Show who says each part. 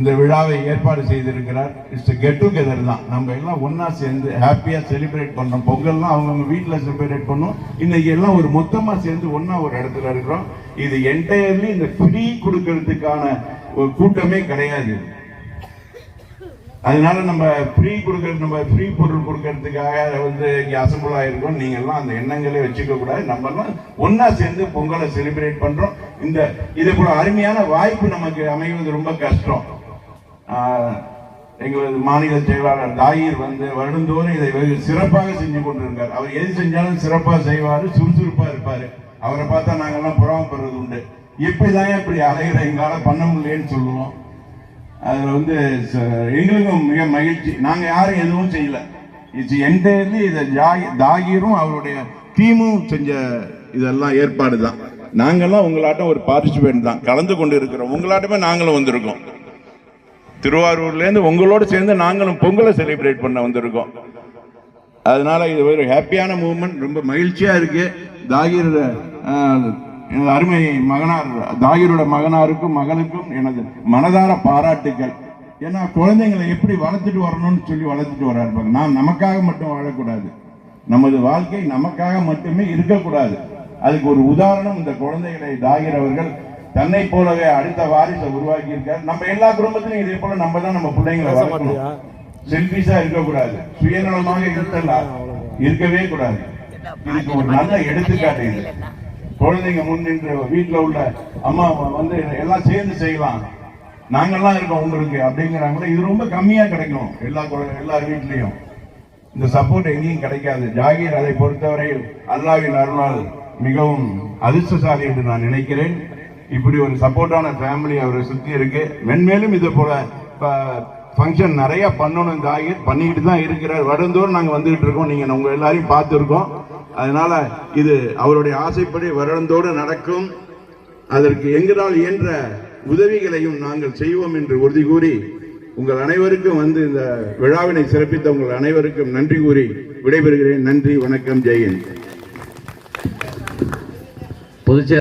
Speaker 1: இந்த விழாவை ஏற்பாடு செய்திருக்கிறார். இட்ஸ் கெட் டுகெதர் தான். நம்ம எல்லாம் ஒன்றா சேர்ந்து ஹாப்பியா செலிப்ரேட் பண்ணுறோம் பொங்கல்லாம் அவங்கவுங்க வீட்டில் செலிப்ரேட் பண்ணோம் இன்னைக்கு எல்லாம் ஒரு மொத்தமா சேர்ந்து ஒன்றா ஒரு இடத்துல இருக்கிறோம். இது என்டையர்லி இந்த ஃப்ரீ கொடுக்கறதுக்கான ஒரு கூட்டமே கிடையாது. அதனால நம்ம ஃப்ரீ கொடுக்கறது நம்ம ஃப்ரீ பொருள் கொடுக்கறதுக்காக வந்து இங்கே அசம்பிள் ஆயிருக்கோம். நீங்கள்லாம் அந்த எண்ணங்களே வச்சுக்க கூடாது. நம்மலாம் ஒன்றா சேர்ந்து பொங்கலை செலிப்ரேட் பண்ணுறோம் இந்த இதை கூட அருமையான வாய்ப்பு நமக்கு அமைவது ரொம்ப கஷ்டம். எங்களது மாநில செயலாளர் தாயிர் வந்து வருடந்தோறும் இதை வெகு சிறப்பாக செஞ்சு கொண்டிருக்கார். அவர் எது செஞ்சாலும் சிறப்பாக செய்வார் சுறுசுறுப்பாக இருப்பார். அவரை பார்த்தா நாங்கள்லாம் புறாமப்படுறது உண்டு. எப்படிதான் இப்படி அலைகிற எங்களால் பண்ண முடியலன்னு சொல்லுவோம். அதில் வந்து ச- எங்களுக்கும் மிக மகிழ்ச்சி. நாங்கள் யாரும் எதுவும் செய்யலை. இட்ஸ் என்டையர்லி இதை ஜாகி- தாகிரும் அவருடைய டீமும் செஞ்ச இதெல்லாம் ஏற்பாடு தான் நாங்கள்லாம் உங்களாட்டம் ஒரு பார்ட்டிசிபேட் தான். கலந்து கொண்டு இருக்கிறோம் உங்களாட்டமே நாங்களும் வந்திருக்கோம். திருவாரூர்லேருந்து உங்களோடு உங்களோட சேர்ந்து நாங்களும் பொங்கலை செலிப்ரேட் பண்ண வந்திருக்கோம். அதனால இது ஒரு ஹாப்பியான மூமெண்ட் ரொம்ப மகிழ்ச்சியா இருக்கு. தாகிர் எனது அருமை மகனார் தாகிரோட மகனாருக்கும் மகளுக்கும் எனது மனதார பாராட்டுக்கள். ஏன்னா குழந்தைங்களை எப்படி வளர்த்துட்டு வரணும்னு சொல்லி வளர்த்துட்டு வராருப்பாங்க நான் நமக்காக மட்டும் வாழக்கூடாது. நமது வாழ்க்கை நமக்காக மட்டுமே இருக்கக்கூடாது. அதுக்கு ஒரு உதாரணம் இந்த குழந்தைகளை தாகிர் அவர்கள் தன்னை போலவே அடுத்த வாரிசை உருவாக்கி இருக்கார் நம்ம எல்லா குடும்பத்திலும் இதே போல நம்ம தான் நம்ம பிள்ளைங்களை வளர்க்கணும். செல்பிஷா இருக்கக்கூடாது. சுயநலமாக இருக்கலாம் இருக்கவே கூடாது. இதுக்கு ஒரு நல்ல எடுத்துக்காட்டு இது. குழந்தைங்க முன் நின்று வீட்டுல உள்ள அம்மா வந்து எல்லாம் சேர்ந்து செய்யலாம். நாங்கெல்லாம் இருக்கோம் உங்களுக்கு அப்படிங்கிறாங்களே இது ரொம்ப கம்மியா கிடைக்கும். எல்லா எல்லா வீட்லயும். இந்த சப்போர்ட் எங்கேயும் கிடைக்காது. ஜாகீர் அதை பொறுத்தவரையில் அல்லாவின் அருளால் மிகவும் அதிர்ஷ்டசாலி என்று நான் நினைக்கிறேன். இப்படி ஒரு சப்போர்ட்டான ஃபேமிலி அவரை சுற்றி இருக்கு. மென்மேலும் இதை போல ஃபங்க்ஷன் நிறைய பண்ணணும் ஜாகீர் பண்ணிக்கிட்டு தான் இருக்கிறார். வருடந்தோறும் நாங்கள் வந்துகிட்டு இருக்கோம். நீங்கள் உங்கள் எல்லாரையும் பார்த்துருக்கோம். அதனால இது அவருடைய ஆசைப்படி வருடந்தோடு நடக்கும். அதற்கு எங்களால் இயன்ற உதவிகளையும் நாங்கள் செய்வோம் என்று உறுதி கூறி உங்கள் அனைவருக்கும் வந்து இந்த விழாவினை சிறப்பித்த உங்கள் அனைவருக்கும் நன்றி கூறி விடைபெறுகிறேன். நன்றி வணக்கம் ஜெயன்
Speaker 2: புதுச்சேரி